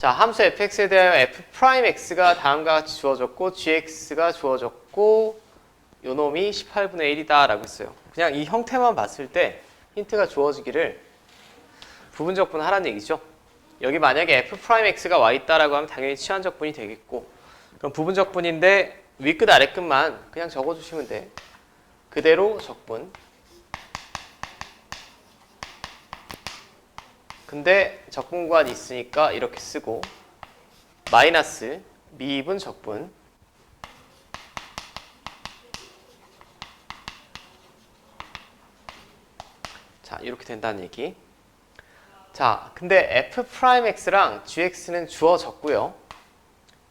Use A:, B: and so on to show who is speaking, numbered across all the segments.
A: 자, 함수 fx에 대하여 f 프라임 x가 다음과 같이 주어졌고 gx가 주어졌고 요 놈이 18분의 1이다 라고 했어요. 그냥 이 형태만 봤을 때 힌트가 주어지기를 부분적분 하라는 얘기죠. 여기 만약에 f 프라임 x가 와 있다라고 하면 당연히 치환적분이 되겠고 그럼 부분적분인데 윗끝 아래끝만 그냥 적어주시면 돼. 그대로 적분. 근데 적분관이 있으니까 이렇게 쓰고 마이너스 미입은 적분. 자 이렇게 된다는 얘기. 자 근데 f 프라임 x랑 gx는 주어졌고요.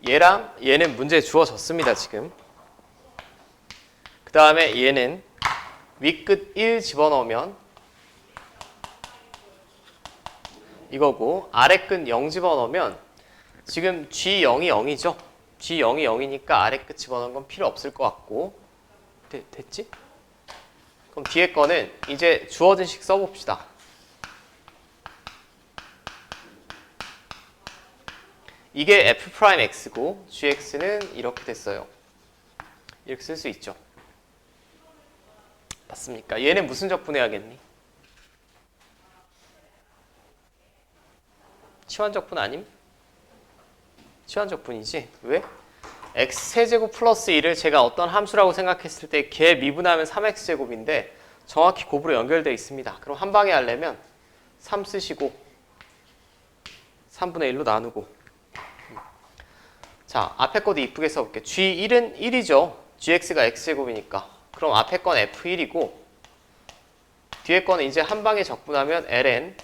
A: 얘랑 얘는 문제 주어졌습니다 지금. 그 다음에 얘는 윗끝 1 집어넣으면 이거고 아래 끝 0 집어넣으면 지금 G0이 0이죠 G0이 0이니까 아래 끝 집어넣은 건 필요 없을 것 같고 되, 됐지? 그럼 뒤에 거는 이제 주어진 식 써봅시다 이게 f 프라임 x고 gx는 이렇게 됐어요 이렇게 쓸 수 있죠 맞습니까? 얘는 무슨 적분해야겠니? 치환적분 아님? 치환적분이지. 왜? x 세제곱 플러스 1을 제가 어떤 함수라고 생각했을 때 걔 미분하면 3x제곱인데 정확히 곱으로 연결되어 있습니다. 그럼 한 방에 하려면 3 쓰시고 3분의 1로 나누고 자 앞에 것도 이쁘게 써볼게 g1은 1이죠. gx가 x제곱이니까 그럼 앞에 건 f1이고 뒤에 거는 이제 한 방에 적분하면 ln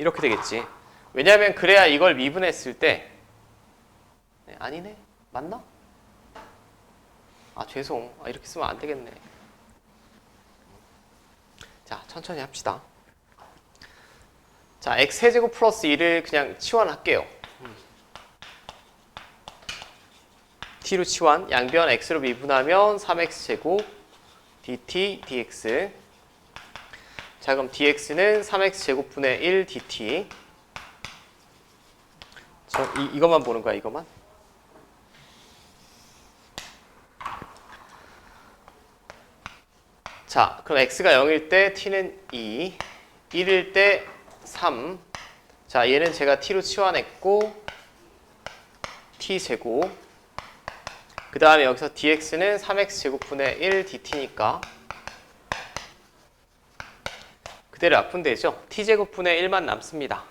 A: 이렇게 되겠지. 왜냐하면 그래야 이걸 미분했을 때 네, 아니네 맞나? 아 죄송 아, 이렇게 쓰면 안 되겠네. 자 천천히 합시다. 자 x 세제곱 플러스 1을 그냥 치환할게요. 음. t로 치환 양변 x로 미분하면 3x 제곱 dt dx 자 그럼 dx는 3x 제곱분의 1 dt. 저 이, 이것만 보는 거야 이것만? 자 그럼 x가 0일 때 t는 2 1일 때 3. 자 얘는 제가 t로 치환했고 t 제곱. 그 다음에 여기서 dx는 3x 제곱분의 1 dt니까 그대로 약분되죠. t제곱분의 1만 남습니다.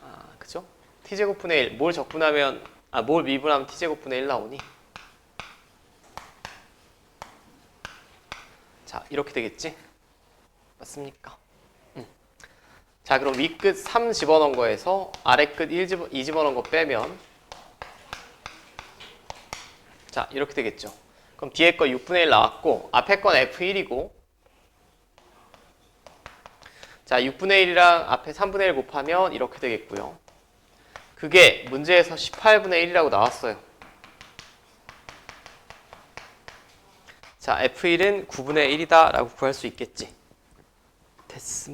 A: 아, 그죠? t제곱분의 1. 뭘 적분하면, 아, 뭘 미분하면 t제곱분의 1 나오니? 자, 이렇게 되겠지? 맞습니까? 음. 자, 그럼 위끝 3 집어넣은 거에서 아래끝 1 집어, 2 집어넣은 거 빼면 자, 이렇게 되겠죠. 그럼 뒤에 거 6분의 1 나왔고 앞에 건 f1이고 자, 6분의 1이랑 앞에 3분의 1 곱하면 이렇게 되겠고요. 그게 문제에서 18분의 1이라고 나왔어요. 자, F1은 9분의 1이다 라고 구할 수 있겠지. 됐습니다.